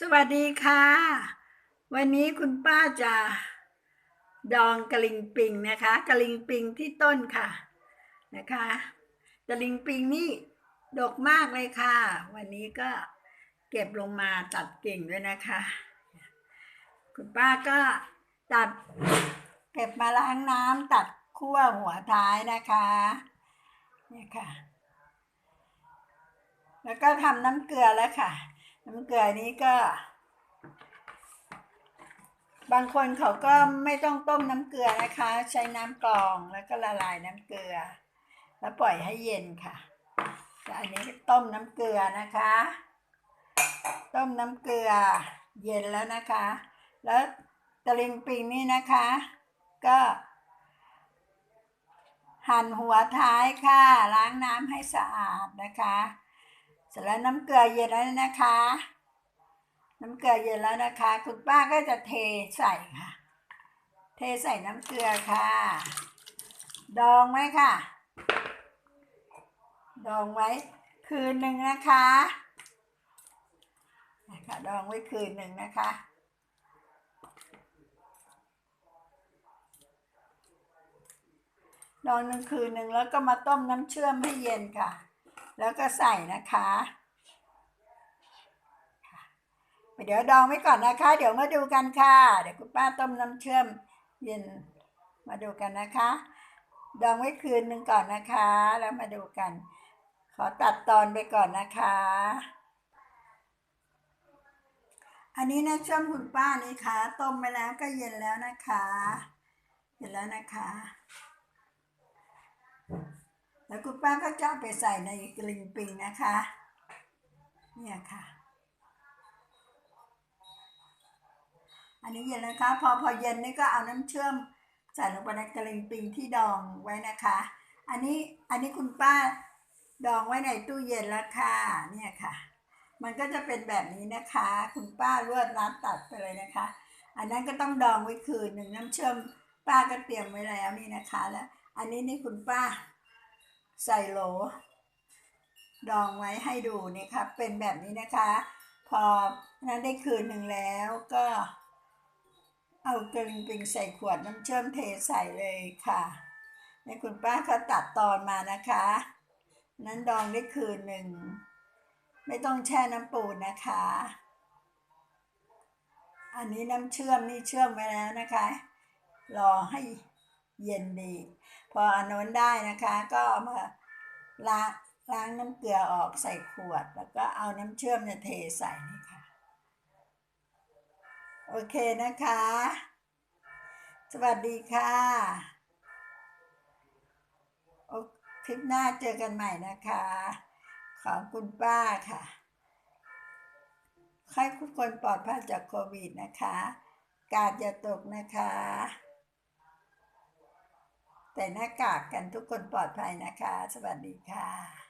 สวัสดีค่ะ วันนี้คุณป้าจะดองกระลิงปิงนะคะกระลิงปิงที่ต้นค่ะนะคะกระลิงปิงนี่ดกมากเลยค่ะ วันนี้ก็เก็บลงมาตัดกิ่งด้วยนะคะ คุณป้าก็ตัดเก็บมาล้างน้ำตัดขั้วหัวท้ายนะคะเนี่ยค่ะ แล้วก็ทำน้ำเกลือแล้วค่ะ น้ำเกลือนี้ก็ บางคนเขาก็ไม่ต้องต้มน้ำเกลือนะคะ ใช้น้ำกรองแล้วก็ละลายน้ำเกลือ แล้วปล่อยให้เย็นค่ะแต่อันนี้ต้มน้ำเกลือนะคะ ต้มน้ำเกลือเย็นแล้วนะคะ แล้วตะลิงปิงนี่นะคะ ก็ หั่นหัวท้ายค่ะ ล้างน้ำให้สะอาดนะคะ สร็จแล้วน้ำเกลือเย็นแล้วนะคะ น้ำเกลือเย็นแล้วนะคะ คุณป้าก็จะเทใส่ค่ะ เทใส่น้ำเกลือค่ะ ดองไว้ค่ะ ดองไว้คืนหนึ่งนะคะนะคะดองไว้คืนหนึ่งนะคะดองหนึ่งคืนหนึ่งแล้วก็มาต้มน้ำเชื่อมให้เย็นค่ะ แล้วก็ใส่นะคะเดี๋ยวดองไว้ก่อนนะคะ เดี๋ยวมาดูกันค่ะ เดี๋ยวคุณป้าต้มน้ำเชื่อมเย็นมาดูกันนะคะ ดองไว้คืนหนึ่งก่อนนะคะ แล้วมาดูกัน ขอตัดตอนไปก่อนนะคะ อันนี้นะช่วงคุณป้านี่ค่ะต้มไปแล้วก็เย็นแล้วนะคะ เย็นแล้วนะคะ แล้วคุณป้าก็จะไปใส่ในกลิงปิงนะคะ เนี่ยค่ะ อันนี้เย็นนะคะ พอพอเย็นนี่ก็เอาน้ำเชื่อมใส่ลงไปในกลิงปิงที่ดองไว้นะคะ อันนี้อันนี้คุณป้าดองไว้ในตู้เย็นแล้วค่ะ เนี่ยค่ะ มันก็จะเป็นแบบนี้นะคะ คุณป้ารวดรัดตัดไปเลยนะคะ อันนั้นก็ต้องดองไว้คืนหนึ่งน้ำเชื่อมป้าก็เตรียมไว้แล้วนี่นะคะ แล้ว อันนี้นี่คุณป้า ใส่โหล ดองไว้ให้ดูนี่ครับเป็นแบบนี้นะคะ พอนั้นได้คืนหนึ่งแล้วก็เอากระลิงปิงใส่ขวดน้ำเชื่อมเทใส่เลยค่ะในคุณป้าเขาตัดตอนมานะคะ นั้นดองได้คืนหนึ่ง ไม่ต้องแช่น้ำปูนนะคะ อันนี้น้ำเชื่อมนี่เชื่อมไว้แล้วนะคะ รอให้ เย็นดี พออันนู้นได้นะคะ ก็เอามาล้างล้างน้ำเกลือออกใส่ขวด แล้วก็เอาน้ำเชื่อมเนี่ยเทใส่นี่ค่ะ โอเคนะคะ สวัสดีค่ะโอคลิปหน้าเจอกันใหม่นะคะ ของคุณป้าค่ะให้ทุกคนปลอดภัยจากโควิดนะคะ กาดอย่าตกนะคะ แต่หน้ากากกันทุกคนปลอดภัยนะคะ สวัสดีค่ะ